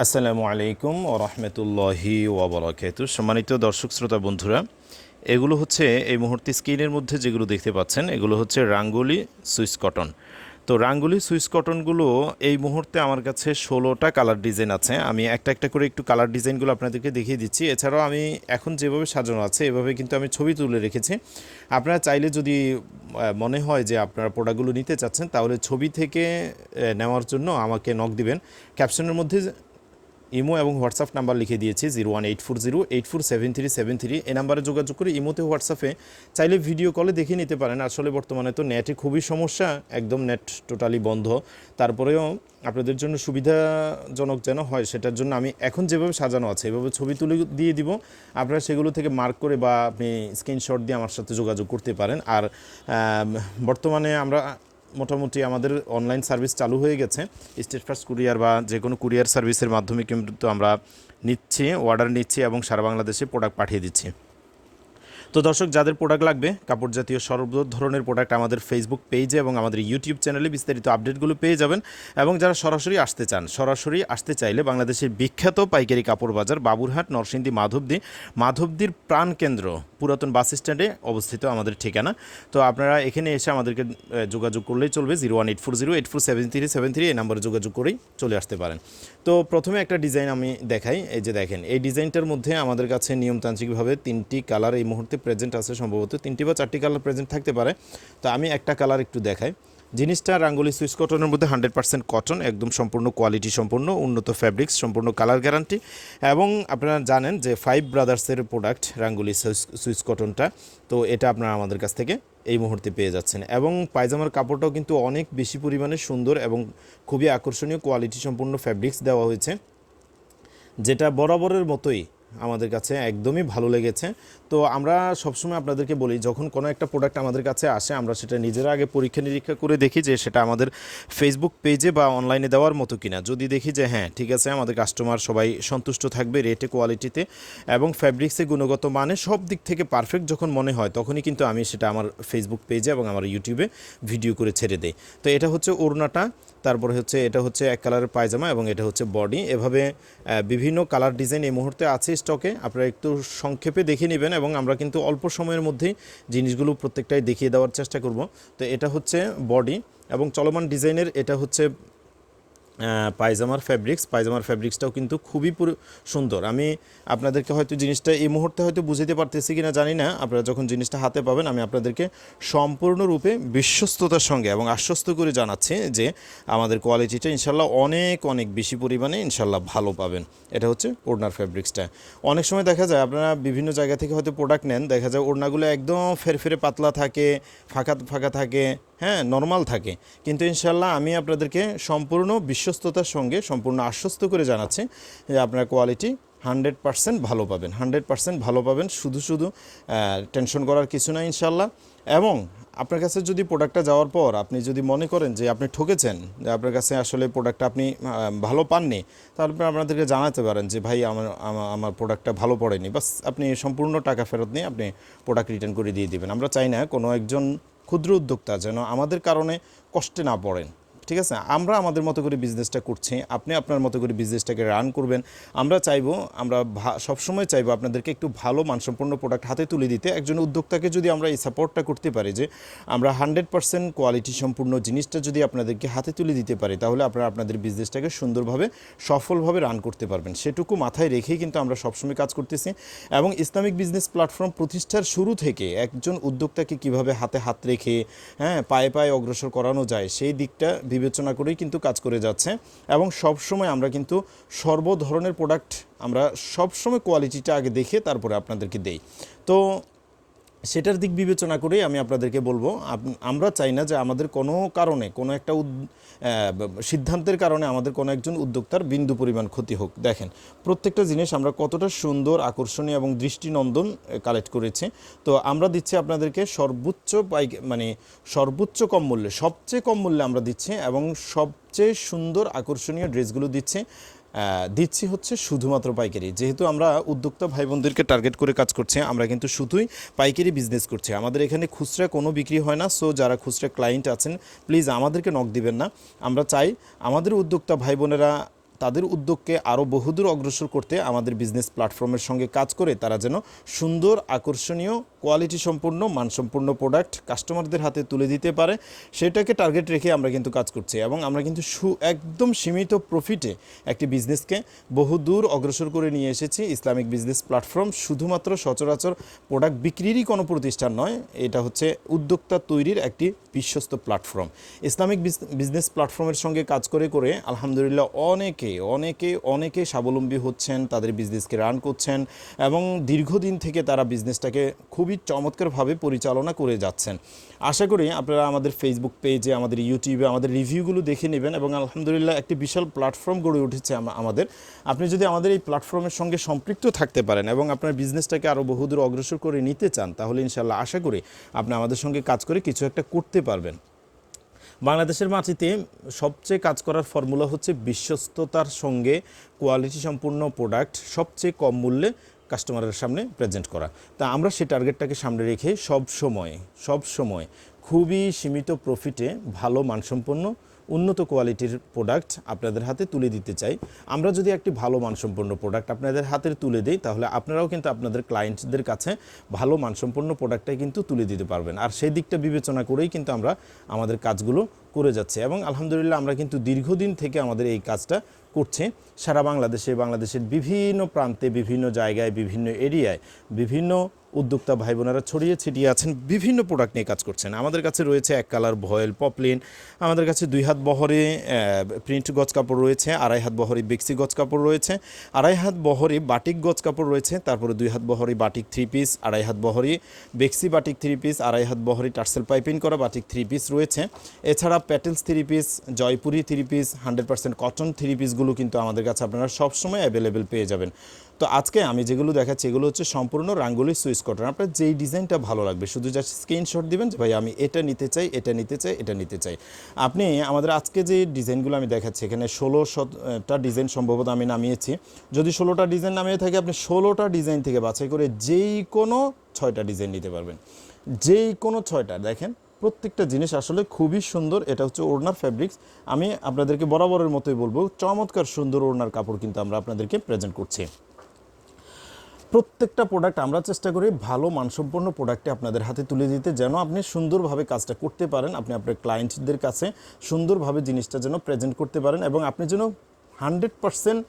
আসসালামু আলাইকুম ও রহমতুল্লাহি ওবরাকাত সম্মানিত দর্শক, শ্রোতা, বন্ধুরা, এগুলো হচ্ছে এই মুহূর্তে স্ক্রিনের মধ্যে যেগুলো দেখতে পাচ্ছেন, এগুলো হচ্ছে রাঙ্গুলি সুইস কটন। তো রাঙ্গুলি সুইস কটনগুলো এই মুহূর্তে আমার কাছে ষোলোটা কালার ডিজাইন আছে। আমি একটা একটা করে একটু কালার ডিজাইনগুলো আপনাদেরকে দেখিয়ে দিচ্ছি। এছাড়াও আমি এখন যেভাবে সাজানো আছে, এভাবে কিন্তু আমি ছবি তুলে রেখেছি। আপনারা চাইলে যদি মনে হয় যে আপনারা প্রোডাক্টগুলো নিতে চাচ্ছেন, তাহলে ছবি থেকে নেওয়ার জন্য আমাকে নক দিবেন। ক্যাপশনের মধ্যে ইমো এবং হোয়াটসঅ্যাপ নাম্বার লিখে দিয়েছি zero one eight four zero, eight four seven three seven three. এই নাম্বারে যোগাযোগ করে ইমোতে হোয়াটসঅ্যাপে চাইলে ভিডিও কলে দেখে নিতে পারেন। আসলে বর্তমানে তো নেটে খুবই সমস্যা, একদম নেট টোটালি বন্ধ। তারপরেও আপনাদের জন্য সুবিধাজনক যেন হয়, সেটার জন্য আমি এখন যেভাবে সাজানো আছে, এভাবে ছবি তুলে দিয়ে দিব। আপনারা সেগুলো থেকে মার্ক করে বা আপনি স্ক্রিনশট দিয়ে আমার সাথে যোগাযোগ করতে পারেন। আর বর্তমানে আমরা মোটামুটি আমাদের অনলাইন সার্ভিস চালু হয়ে গেছে। স্টেট ফার্স্ট কুরিয়ার বা যে কোনো কুরিয়ার সার্ভিসের মাধ্যমে কিন্তু আমরা নিচ্ছি অর্ডার নিচ্ছি এবং সারা বাংলাদেশে প্রোডাক্ট পাঠিয়ে দিচ্ছি। তো দর্শক, যাদের প্রোডাক্ট লাগবে, কাপড় জাতীয় সর্ব ধরনের প্রোডাক্ট আমাদের ফেসবুক পেজে এবং আমাদের ইউটিউব চ্যানেলে বিস্তারিত আপডেটগুলো পেয়ে যাবেন। এবং যারা সরাসরি আসতে চান, সরাসরি আসতে চাইলে বাংলাদেশের বিখ্যাত পাইকারি কাপড় বাজার বাবুরহাট, নরসিংদী, মাধবদী, মাধবদীর প্রাণকেন্দ্র। পুরাতন বাস স্ট্যান্ডে অবস্থিত আমাদের ঠিকানা। তো আপনারা এখানে এসে আমাদেরকে যোগাযোগ করলেই চলবে zero one eight four zero, eight four seven three seven three, এই নাম্বারে যোগাযোগ করেই চলে আসতে পারেন। তো প্রথমে একটা ডিজাইন আমি দেখাই, এই যে দেখেন, এই ডিজাইনটার মধ্যে আমাদের কাছে নিয়মতান্ত্রিকভাবে তিনটি কালার এই মুহূর্তে প্রেজেন্ট আছে, সম্ভবত তিনটি বা চারটি কালার প্রেজেন্ট থাকতে পারে। তো আমি একটা কালার একটু দেখাই। জিনিসটা রাঙ্গুলি সুইস কটনের মধ্যে হান্ড্রেড পার্সেন্ট কটন, একদম সম্পূর্ণ কোয়ালিটি সম্পূর্ণ, উন্নত ফ্যাব্রিক্স, সম্পূর্ণ কালার গ্যারান্টি। এবং আপনারা জানেন যে ফাইভ ব্রাদার্সের প্রোডাক্ট রাঙ্গুলি সুইস- কটনটা, তো এটা আপনারা আমাদের কাছ থেকে এই মুহূর্তে পেয়ে যাচ্ছেন। এবং পায়জামার কাপড়টাও কিন্তু অনেক বেশি পরিমাণে সুন্দর এবং খুবই আকর্ষণীয়, কোয়ালিটি সম্পূর্ণ ফ্যাব্রিক্স দেওয়া হয়েছে, যেটা বরাবরের মতোই আমাদের কাছে একদমই ভালো লেগেছে। তো আমরা সবসময় আপনাদেরকে বলি, যখন কোনো একটা প্রোডাক্ট আমাদের কাছে আসে, আমরা সেটা নিজেরা আগে পরীক্ষা নিরীক্ষা করে দেখি যে সেটা আমাদের ফেসবুক পেজে বা অনলাইনে দেওয়ার মতো কিনা। যদি দেখি যে হ্যাঁ ঠিক আছে, আমাদের কাস্টমার সবাই সন্তুষ্ট থাকবে রেটে কোয়ালিটিতে এবং ফ্যাব্রিক্সে গুণগত মানে সব দিক থেকে পারফেক্ট যখন মনে হয়, তখনই কিন্তু আমি সেটা আমার ফেসবুক পেজে এবং আমার ইউটিউবে ভিডিও করে ছেড়ে দেই। তো এটা হচ্ছে ওড়নাটা। তারপরে হচ্ছে এটা হচ্ছে এক কালারের পায়জামা এবং এটা হচ্ছে বডি। এভাবে বিভিন্ন কালার ডিজাইন এই মুহূর্তে আছে স্টকে। আপনারা একটু সংক্ষেপে দেখে নেবেন এবং আমরা কিন্তু অল্প সময়ের মধ্যেই জিনিসগুলো প্রত্যেকটাই দেখিয়ে দেওয়ার চেষ্টা করব। তো এটা হচ্ছে বডি এবং চলমান ডিজাইনের এটা হচ্ছে পায়জামার ফ্যাব্রিক্স পায়জামার ফ্যাব্রিক্সটাও কিন্তু খুবই সুন্দর। আমি আপনাদেরকে হয়তো জিনিসটা এই মুহূর্তে হয়তো বুঝতে পারতেছি কিনা জানি না। আপনারা যখন জিনিসটা হাতে পাবেন, আমি আপনাদেরকে সম্পূর্ণরূপে বিশ্বস্ততার সঙ্গে এবং আশ্বস্ত করে জানাচ্ছি যে আমাদের কোয়ালিটিটা ইনশাল্লাহ অনেক অনেক বেশি পরিমাণে ইনশাল্লাহ ভালো পাবেন। এটা হচ্ছে ওড়নার ফ্যাব্রিক্সটা অনেক সময় দেখা যায় আপনারা বিভিন্ন জায়গা থেকে হয়তো প্রোডাক্ট নেন, দেখা যায় ওড়নাগুলো একদম ফেরফেরে পাতলা থাকে, ফাঁকা ফাঁকা থাকে। হ্যাঁ নর্মাল থাকে। কিন্তু ইনশাল্লাহ আমি আপনাদেরকে সম্পূর্ণ বিশ্বস্ততার সঙ্গে, সম্পূর্ণ আশ্বস্ত করে জানাচ্ছি যে আপনার কোয়ালিটি হান্ড্রেড পার্সেন্ট ভালো পাবেন। হান্ড্রেড পার্সেন্ট ভালো পাবেন, শুধু শুধু টেনশন করার কিছু না ইনশাল্লাহ এবং আপনার কাছে যদি প্রোডাক্টটা যাওয়ার পর আপনি যদি মনে করেন যে আপনি ঠকেছেন, যে আপনার কাছে আসলে প্রোডাক্টটা আপনি ভালো পাননি তাহলে আপনি আপনাদেরকে জানাতে পারেন যে, ভাই, আমার আমার- প্রোডাক্টটা ভালো পড়েনি। বাস, আপনি সম্পূর্ণ টাকা ফেরত নিয়ে আপনি প্রোডাক্ট রিটার্ন করে দিয়ে দিবেন। আমরা চাই না কোনো একজন ক্ষুদ্র উদ্যোক্তা যেন আমাদের কারণে কষ্টে না পড়েন। ঠিক আছে? আমরা আমাদের মতো করে বিজনেসটা করছি, আপনি আপনার মতো করে বিজনেসটাকে রান করবেন। আমরা চাইব, আমরা সবসময় চাইব আপনাদেরকে একটু ভালো মানসম্পন্ন প্রোডাক্ট হাতে তুলে দিতে। একজন উদ্যোক্তাকে যদি আমরা এই সাপোর্টটা করতে পারি যে, আমরা হান্ড্রেড পার্সেন্ট কোয়ালিটি সম্পূর্ণ জিনিসটা যদি আপনাদেরকে হাতে তুলে দিতে পারি, তাহলে আপনারা আপনাদের বিজনেসটাকে সুন্দরভাবে, সফলভাবে রান করতে পারবেন। সেটুকু মাথায় রেখেই কিন্তু আমরা সবসময় কাজ করতেছি। এবং ইসলামিক বিজনেস প্ল্যাটফর্ম প্রতিষ্ঠার শুরু থেকে একজন উদ্যোক্তাকে কীভাবে হাতে হাত রেখে হ্যাঁ পায়ে পায়ে অগ্রসর করানো যায়, সেই দিকটা বিবেচনা করেই কিন্তু কাজ করে যাচ্ছে এবং সব সময় আমরা কিন্তু সর্ব ধরনের প্রোডাক্ট আমরা সব সময় কোয়ালিটিটা আগে দেখে তারপরে আপনাদেরকে দেই। তো সেটার দিক বিবেচনা করেই আমি আপনাদেরকে বলব আমরা চাই না যে আমাদের কোনো কারণে, কোনো একটা সিদ্ধান্তের কারণে আমাদের কোনো একজন উদ্যোক্তার বিন্দু পরিমাণ ক্ষতি হোক। দেখেন, প্রত্যেকটা জিনিস আমরা কতটা সুন্দর, আকর্ষণীয় এবং দৃষ্টিনন্দন কালেক্ট করেছি। তো আমরা দিচ্ছি আপনাদেরকে সর্বোচ্চ পাই মানে সর্বোচ্চ কম মূল্যে, সবচেয়ে কম মূল্যে আমরা দিচ্ছি এবং সবচেয়ে সুন্দর, আকর্ষণীয় ড্রেসগুলো দিচ্ছি। দিচ্ছি হচ্ছে শুধুমাত্র পাইকারি। যেহেতু আমরা উদ্যোক্তা ভাই বোনদেরকে টার্গেট করে কাজ করছি, আমরা কিন্তু শুধুই পাইকারি বিজনেস করছি। আমাদের এখানে খুচরা কোনো বিক্রি হয় না সো যারা খুচরা ক্লায়েন্ট আছেন প্লিজ আমাদেরকে নক দিবেন না। আমরা চাই আমাদের উদ্যোক্তা ভাই বোনেরা তাদের উদ্যোগকে আরও বহুদূর অগ্রসর করতে আমাদের বিজনেস প্ল্যাটফর্মের সঙ্গে কাজ করে তারা যেন সুন্দর, আকর্ষণীয় কোয়ালিটি সম্পূর্ণ মানসম্পন্ন প্রোডাক্ট কাস্টমারদের হাতে তুলে দিতে পারে, সেটাকে টার্গেট রেখে আমরা কিন্তু কাজ করছি এবং আমরা কিন্তু সু, একদম সীমিত প্রফিটে একটি বিজনেসকে বহুদূর অগ্রসর করে নিয়ে এসেছি। ইসলামিক বিজনেস প্ল্যাটফর্ম শুধুমাত্র সচরাচর প্রোডাক্ট বিক্রিরই কোনো প্রতিষ্ঠান নয়, এটা হচ্ছে উদ্যোক্তা তৈরির একটি বিশ্বস্ত প্ল্যাটফর্ম ইসলামিক বিজনেস প্ল্যাটফর্মের সঙ্গে কাজ করে করে আলহামদুলিল্লাহ অনেকে অনেকে অনেকে স্বাবলম্বী হচ্ছেন, তাদের বিজনেসকে রান করছেন এবং দীর্ঘদিন থেকে তারা বিজনেসটাকে খুবই চমৎকারভাবে পরিচালনা করে যাচ্ছেন। আশা করি আপনারা আমাদের ফেসবুক পেজে আমাদের ইউটিউবে আমাদের রিভিউগুলো দেখে নেবেন এবং আলহামদুলিল্লাহ একটি বিশাল প্ল্যাটফর্ম গড়ে উঠেছে আমাদের। আপনি যদি আমাদের এই প্ল্যাটফর্মের সঙ্গে সম্পৃক্ত থাকতে পারেন এবং আপনার বিজনেসটাকে আরও বহুদূর অগ্রসর করে নিতে চান, তাহলে ইনশাল্লাহ আশা করি আপনি আমাদের সঙ্গে কাজ করে কিছু একটা করতে পারবেন। বাংলাদেশের মাটিতে সবচেয়ে কাজ করার ফর্মুলা হচ্ছে বিশ্বস্ততার সঙ্গে কোয়ালিটি সম্পূর্ণ প্রোডাক্ট সবচেয়ে কম মূল্যে কাস্টমারের সামনে প্রেজেন্ট করা। তা আমরা সেই টার্গেটটাকে সামনে রেখে সব সময় সব সময় খুবই সীমিত প্রফিটে ভালো মানসম্পন্ন উন্নত কোয়ালিটির প্রোডাক্ট আপনাদের হাতে তুলে দিতে চাই। আমরা যদি একটি ভালো মানসম্পন্ন প্রোডাক্ট আপনাদের হাতে তুলে দিই, তাহলে আপনারাও কিন্তু আপনাদের ক্লায়েন্টদের কাছে ভালো মানসম্পন্ন প্রোডাক্টটাই কিন্তু তুলে দিতে পারবেন। আর সেই দিকটা বিবেচনা করেই কিন্তু আমরা আমাদের কাজগুলো করে যাচ্ছি। এবং আলহামদুলিল্লাহ আমরা কিন্তু দীর্ঘদিন থেকে আমাদের এই কাজটা করছে। সারা বাংলাদেশে, বাংলাদেশের বিভিন্ন প্রান্তে, বিভিন্ন জায়গায়, বিভিন্ন এরিয়ায়, বিভিন্ন উদ্যোক্তা ভাই বোনেরা ছড়িয়ে ছিটিয়ে আছেন, বিভিন্ন প্রোডাক্ট নিয়ে কাজ করছেন। আমাদের কাছে রয়েছে এক কালার ভয়েল পপলিন আমাদের কাছে দুই হাত বহরে প্রিন্ট গজ কাপড় রয়েছে, আড়াই হাত বহরে বেক্সি গজ কাপড় রয়েছে, আড়াই হাত বহরে বাটিক গজ কাপড় রয়েছে, তারপরে দুই হাত বহরে বাটিক থ্রি পিস আড়াই হাত বহরে বেক্সি বাটিক থ্রি পিস আড়াই হাত বহরে টার্সেল পাইপিং করা বাটিক থ্রি পিস রয়েছে। এছাড়া petals three piece Jaipuri three piece hundred percent cotton three পিসগুলো কিন্তু আমাদের কাছে আপনারা সবসময় অ্যাভেলেবেল পেয়ে যাবেন। তো আজকে আমি যেগুলো দেখাচ্ছি, এগুলো হচ্ছে সম্পূর্ণ রাঙ্গুলি সুইচ কটন। আপনার যেই ডিজাইনটা ভালো লাগবে, শুধু জাস্ট স্ক্রিনশট দিবেন যে, ভাই, আমি এটা নিতে চাই, এটা নিতে চাই, এটা নিতে চাই। আপনি আমাদের আজকে যে ডিজাইনগুলো আমি দেখাচ্ছি, এখানে ষোলো শতটা ডিজাইন সম্ভবত আমি নামিয়েছি। যদি ষোলোটা ডিজাইন নামিয়ে থাকে, আপনি ষোলোটা ডিজাইন থেকে বাছাই করে যেই কোনো ছয়টা ডিজাইন নিতে পারবেন। যেই কোনো ছয়টা, দেখেন, প্রত্যেকটা জিনিস আসলে খুবই সুন্দর। এটা হচ্ছে ওড়নার ফ্যাব্রিক্স আমি আপনাদেরকে বরাবরের মতোই বলব, চমৎকার সুন্দর ওড়নার কাপড় কিন্তু আমরা আপনাদেরকে প্রেজেন্ট করছি। প্রত্যেকটা প্রোডাক্ট আমরা চেষ্টা করি ভালো মানসম্পন্ন প্রোডাক্টে আপনাদের হাতে তুলে দিতে, যেন আপনি সুন্দরভাবে কাজটা করতে পারেন, আপনি আপনার ক্লায়েন্টদের কাছে সুন্দরভাবে জিনিসটা যেন প্রেজেন্ট করতে পারেন এবং আপনি যেন হান্ড্রেড পারসেন্ট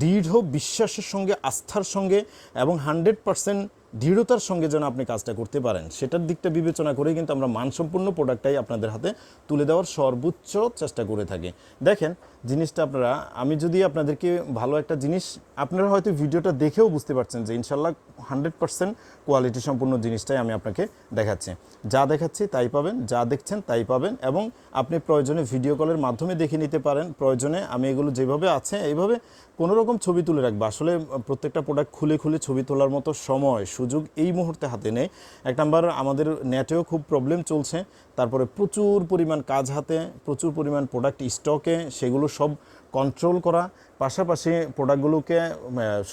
দৃঢ় বিশ্বাসের সঙ্গে, আস্থার সঙ্গে এবং হান্ড্রেড পারসেন্ট দৃঢ়তার সঙ্গে যেন আপনি কাজটা করতে পারেন, সেটার দিকটা বিবেচনা করে কিন্তু আমরা মানসম্পন্ন প্রোডাক্টটাই আপনাদের হাতে তুলে দেওয়ার সর্বোচ্চ চেষ্টা করে থাকি। দেখেন, জিনিসটা আপনারা, আমি যদি আপনাদেরকে ভালো একটা জিনিস, আপনারা হয়তো ভিডিওটা দেখেও বুঝতে পারছেন যে ইনশাল্লাহ হান্ড্রেড পার্সেন্ট কোয়ালিটি সম্পূর্ণ জিনিসটাই আমি আপনাকে দেখাচ্ছি। যা দেখাচ্ছি তাই পাবেন, যা দেখছেন তাই পাবেন এবং আপনি প্রয়োজনে ভিডিও কলের মাধ্যমে দেখে নিতে পারেন। প্রয়োজনে আমি এগুলো যেভাবে আছে, এইভাবে কোনো রকম ছবি তুলে রাখব। আসলে প্রত্যেকটা প্রোডাক্ট খুলে খুলে ছবি তোলার মতো সময় সুযোগ এই মুহূর্তে হাতে নেই। এক নাম্বার, আমাদের নেটেও খুব প্রবলেম চলছে। তারপরে প্রচুর পরিমাণ কাজ হাতে, প্রচুর পরিমাণ প্রোডাক্ট স্টকে সেগুলো সব কন্ট্রোল করা। পাশাপাশি প্রোডাক্টগুলোকে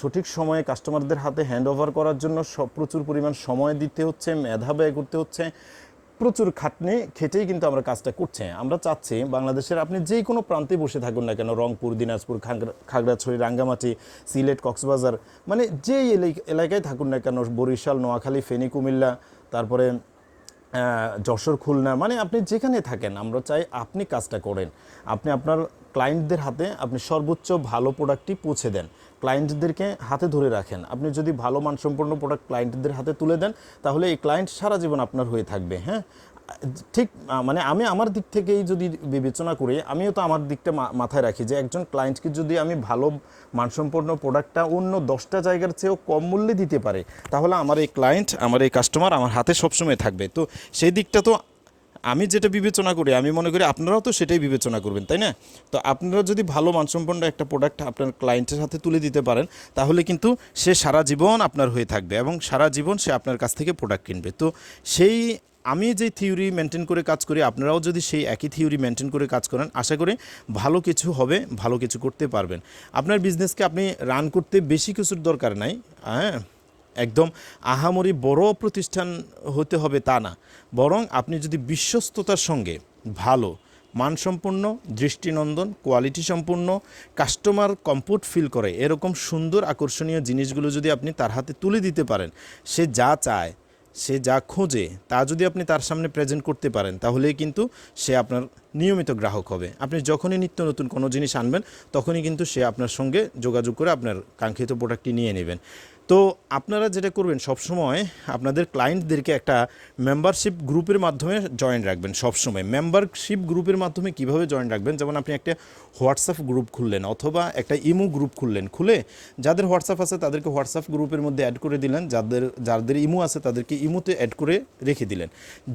সঠিক সময়ে কাস্টমারদের হাতে হ্যান্ড ওভার করার জন্য সব প্রচুর পরিমাণ সময় দিতে হচ্ছে, মেধা ব্যয় করতে হচ্ছে। প্রচুর খাটনি খেটেই কিন্তু আমরা কাজটা করছি। আমরা চাচ্ছি বাংলাদেশের আপনি যে কোনো প্রান্তে বসে থাকুন না কেন, রংপুর, দিনাজপুর, খাগড়া- খাগড়াছড়ি, রাঙ্গামাটি, সিলেট, কক্সবাজার মানে যেই এলাকায় থাকুন না কেন, বরিশাল, নোয়াখালী, ফেনী, কুমিল্লা, তারপরে যশোর, খুলনা মানে আপনি যেখানে থাকেন, আমরা চাই আপনি কাজটা করেন। আপনি আপনার ক্লায়েন্টদের হাতে আপনি সর্বোচ্চ ভালো প্রোডাক্টটি পৌঁছে দেন। ক্লায়েন্টদেরকে হাতে ধরে রাখেন। আপনি যদি ভালো মানসম্পন্ন প্রোডাক্ট ক্লায়েন্টদের হাতে তুলে দেন, তাহলে এই ক্লায়েন্ট সারা জীবন আপনার হয়ে থাকবে হ্যাঁ? ঠিক মানে আমি আমার দিক থেকেই যদি বিবেচনা করি, আমিও তো আমার দিকটা মাথায় রাখি যে একজন ক্লায়েন্টকে যদি আমি ভালো মানসম্পন্ন প্রোডাক্টটা অন্য দশটা জায়গার চেয়েও কম মূল্যে দিতে পারে, তাহলে আমার এই ক্লায়েন্ট আমার এই কাস্টমার আমার হাতে সবসময় থাকবে। তো সেই দিকটা তো আমি যেটা বিবেচনা করি, আমি মনে করি আপনারাও তো সেটাই বিবেচনা করবেন, তাই না? তো আপনারা যদি ভালো মানসম্পন্ন একটা প্রোডাক্ট আপনার ক্লায়েন্টের হাতে তুলে দিতে পারেন, তাহলে কিন্তু সে সারা জীবন আপনার হয়ে থাকবে এবং সারা জীবন সে আপনার কাছ থেকে প্রোডাক্ট কিনবে। তো সেই আমি যে থিওরি মেনটেন করে কাজ করি, আপনারাও যদি সেই একই থিওরি মেনটেন করে কাজ করেন, আশা করি ভালো কিছু হবে, ভালো কিছু করতে পারবেন। আপনার বিজনেসকে আপনি রান করতে বেশি কিছুর দরকার নাই হ্যাঁ? একদম আহামরি বড় প্রতিষ্ঠান হতে হবে তা না। বরং আপনি যদি বিশ্বস্ততার সঙ্গে ভালো, মানসম্পন্ন, দৃষ্টিনন্দন কোয়ালিটি সম্পূর্ণ কাস্টমার কমফোর্ট ফিল করে, এরকম সুন্দর আকর্ষণীয় জিনিসগুলো যদি আপনি তার হাতে তুলে দিতে পারেন, সে যা চায় সে যা খোঁজে, তা যদি আপনি তার সামনে প্রেজেন্ট করতে পারেন, তাহলেই কিন্তু সে আপনার নিয়মিত গ্রাহক হবে। আপনি যখনই নিত্য নতুন কোনো জিনিস আনবেন, তখনই কিন্তু সে আপনার সঙ্গে যোগাযোগ করে আপনার কাঙ্ক্ষিত প্রোডাক্টটি নিয়ে নেবেন। তো আপনারা যেটা করবেন সবসময় আপনাদের ক্লায়েন্টদেরকে একটা মেম্বারশিপ গ্রুপের মাধ্যমে জয়েন রাখবেন সবসময়। মেম্বারশিপ গ্রুপের মাধ্যমে কীভাবে জয়েন রাখবেন? যেমন আপনি একটা হোয়াটসঅ্যাপ গ্রুপ খুললেন অথবা একটা ইমো গ্রুপ খুললেন। খুলে যাদের হোয়াটসঅ্যাপ আছে তাদেরকে হোয়াটসঅ্যাপ গ্রুপের মধ্যে অ্যাড করে দিলেন। যাদের যাদের ইমো আছে তাদেরকে ইমোতে অ্যাড করে রেখে দিলেন।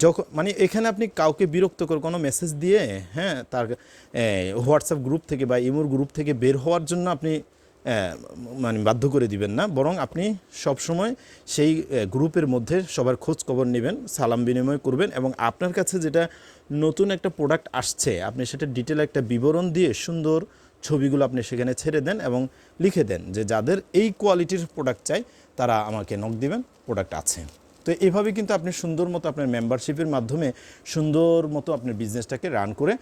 যখন মানে এখানে আপনি কাউকে বিরক্তকর কোনো মেসেজ দিয়ে হ্যাঁ তার হোয়াটসঅ্যাপ গ্রুপ থেকে বা ইমোর গ্রুপ থেকে বের হওয়ার জন্য আপনি মানে বাধ্য করে দিবেন না, বরং আপনি সবসময় সেই গ্রুপের মধ্যে সবার খোঁজ খবর নেবেন, সালাম বিনিময় করবেন এবং আপনার কাছে যেটা নতুন একটা প্রোডাক্ট আসছে, আপনি সেটা ডিটেল একটা বিবরণ দিয়ে সুন্দর ছবিগুলো আপনি সেখানে ছেড়ে দেন এবং লিখে দেন যে যাদের এই কোয়ালিটির প্রোডাক্ট চাই, তারা আমাকে নক দিবেন প্রোডাক্ট আছে। তো এভাবে কিন্তু আপনি সুন্দর মতো আপনার মেম্বারশিপের মাধ্যমে সুন্দর মতো আপনার বিজনেসটাকে রান করে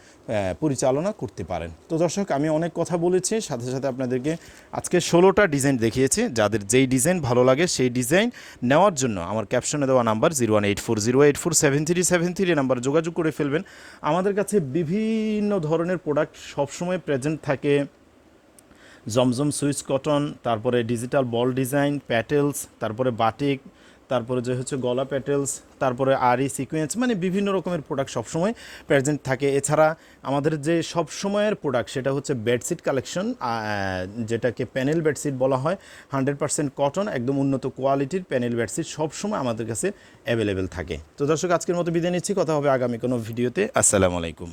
পরিচালনা করতে পারেন। তো দর্শক, আমি অনেক কথা বলেছি, সাথে সাথে আপনাদেরকে আজকে ষোলোটা ডিজাইন দেখিয়েছি। যাদের যেই ডিজাইন ভালো লাগে, সেই ডিজাইন নেওয়ার জন্য আমার ক্যাপশনে দেওয়া number zero one eight four zero eight four seven three seven three number যোগাযোগ করে ফেলবেন। আমাদের কাছে বিভিন্ন ধরনের প্রোডাক্ট সবসময় প্রেজেন্ট থাকে। জমজম সুইচ কটন, তারপরে ডিজিটাল বল ডিজাইন প্যাটেলস তারপরে বাটিক তারপরে যে হচ্ছে গলা প্যাটেলস তারপরে আরি সিকোয়েন্স মানে বিভিন্ন রকমের প্রোডাক্ট সবসময় প্রেজেন্ট থাকে। এছাড়া আমাদের যে সব সময়ের প্রোডাক্ট সেটা হচ্ছে বেডশিট কালেকশন যেটাকে প্যানেল বেডশিট বলা হয় হান্ড্রেড পার্সেন্ট কটন একদম উন্নত কোয়ালিটির প্যানেল বেডশিট সবসময় আমাদের কাছে অ্যাভেলেবেল থাকে। তো দর্শক, আজকের মতো বিদায় নিচ্ছি। কথা হবে আগামী কোনো ভিডিওতে আসসালামু আলাইকুম।